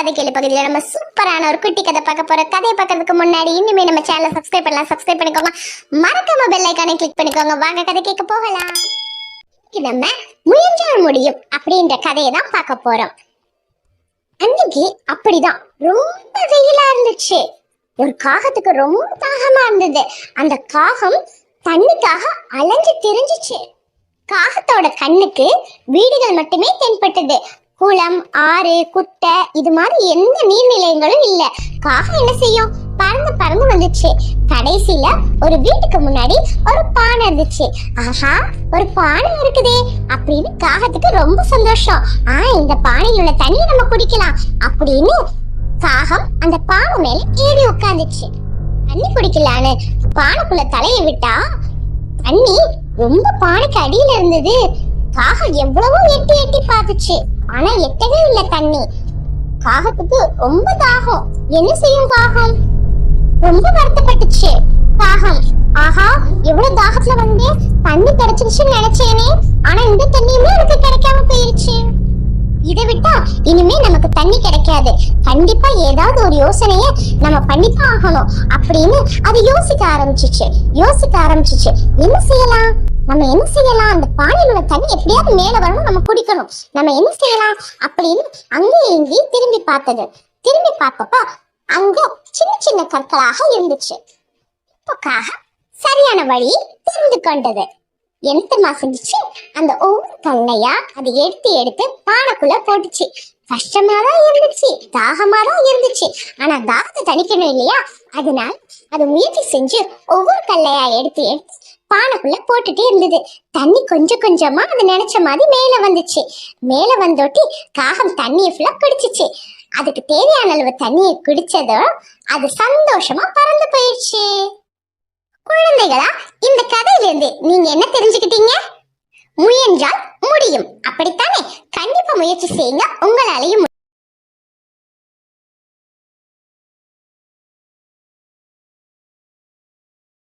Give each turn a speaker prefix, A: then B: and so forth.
A: கதை கேளு பகுதியில் நம்ம சூப்பரான ஒரு குட்டி கதை பார்க்க போறோம் கதையை பார்க்கறதுக்கு முன்னாடி இன்னுமே நம்ம சேனலை சப்ஸ்கிரைப் பண்ணலாம் சப்ஸ்கிரைப் பண்ணிக்கோங்க. மறக்காம பெல் ஐக்கானை கிளிக் பண்ணிக்கோங்க. வாங்க கதை கேட்க போகலாம் நம்ம முயன்றால் முடியும் அப்படின்ற கதையை தான் பார்க்க போறோம். அன்னைக்கு அப்படிதான். ரொம்ப வெயிலா இருந்துச்சு. ஒரு காகத்துக்கு ரொம்ப தாகமா இருந்தது. அந்த காகம் தண்ணிக்காக அலைஞ்சு தெரிஞ்சிச்சு. காகத்தோட கண்ணுக்கு வீடுகள் மட்டுமே தென்பட்டது. குளம் ஆறு குட்டை இது மாதிரி எந்த நீர்நிலைகளும் இல்ல. காகம் என்ன செய்யும்? பறந்து பறந்து வந்துச்சு. கடைசியில ஒரு வீட்டுக்கு முன்னாடி ஒரு பானை இருந்துச்சு. ஆஹா ஒரு பானை இருக்குதே அப்படின்னு காகத்துக்கு ரொம்ப சந்தோஷம். ஆ இந்த பானையில் உள்ள தண்ணி நம்ம குடிக்கலாம் அப்படின்னு காகம் அந்த பானை மேல ஏறி உட்காந்துச்சு தண்ணி குடிக்கலான்னு பானைக்குள்ள தலையை விட்டா தண்ணி ரொம்ப பானைக்கு அடியில இருந்தது. காகம் எவ்வளவோ எட்டி ஆனா எட்டவே இல்ல தண்ணி. காகத்துக்கு ரொம்ப தாகம். என்ன செய்யும் காகம் ரொம்ப வருத்தப்பட்டுச்சு. காகம் ஆஹா எவ்வளவு தாகத்துல வந்து தண்ணி கிடைச்சிருச்சுன்னு நினைச்சேனே. ஆனா இந்த தண்ணியுமே எனக்கு கிடைக்காம போயிருச்சு. இதை விட்டா இனிமே நமக்கு தண்ணி கிடைக்காது. கண்டிப்பா ஏதாவது ஒரு யோசனைய நம்ம பண்ணித்தான் ஆகணும் அப்படின்னு அது யோசிக்க ஆரம்பிச்சிச்சு. யோசிக்க ஆரம்பிச்சிச்சு. என்ன செய்யலாம்? நம்ம என்ன செய்யலாம்? அந்த பானையில தண்ணி எப்படியாவது மேல வரணும் நம்ம குடிக்கணும். நம்ம என்ன செய்யலாம்? அப்படின்னு அங்கேயும் இங்கேயும் திரும்பி பார்த்தது. திரும்பி பார்த்தப்ப அங்க சின்ன சின்ன கற்களாக இருந்துச்சு. சரியான வழி தெரிந்து கொண்டது. என்னமா செஞ்சுச்சு அந்த ஒவ்வொரு கல்லையா அது எடுத்து எடுத்து பானைக்குள்ள போட்டுச்சு. கஷ்டமா தான் இருந்துச்சு தாகமா தான் இருந்துச்சு. ஆனா தாகத்தை தணிக்கணும் இல்லையா? அதனால அது முயற்சி செஞ்சு ஒவ்வொரு கல்லையா எடுத்து எடுத்து பானைக்குள்ள போட்டுட்டே இருந்தது. தண்ணி கொஞ்சம் கொஞ்சமா அது நினைச்ச மாதிரி மேல வந்துச்சு. மேல வந்தோட்டி காகம் தண்ணியை ஃபுல்லா குடிச்சிச்சு. அதுக்கு தேவையான அளவு தண்ணியை குடிச்சதும் அது சந்தோஷமா பறந்து போயிடுச்சு. குழந்தைகளா இந்த கதையிலிருந்து நீங்க என்ன தெரிஞ்சுக்கிட்டீங்க? முயன்றால் முடியும். அப்படித்தானே? கண்டிப்பா முயற்சி செய்யுங்க. உங்களாலையும்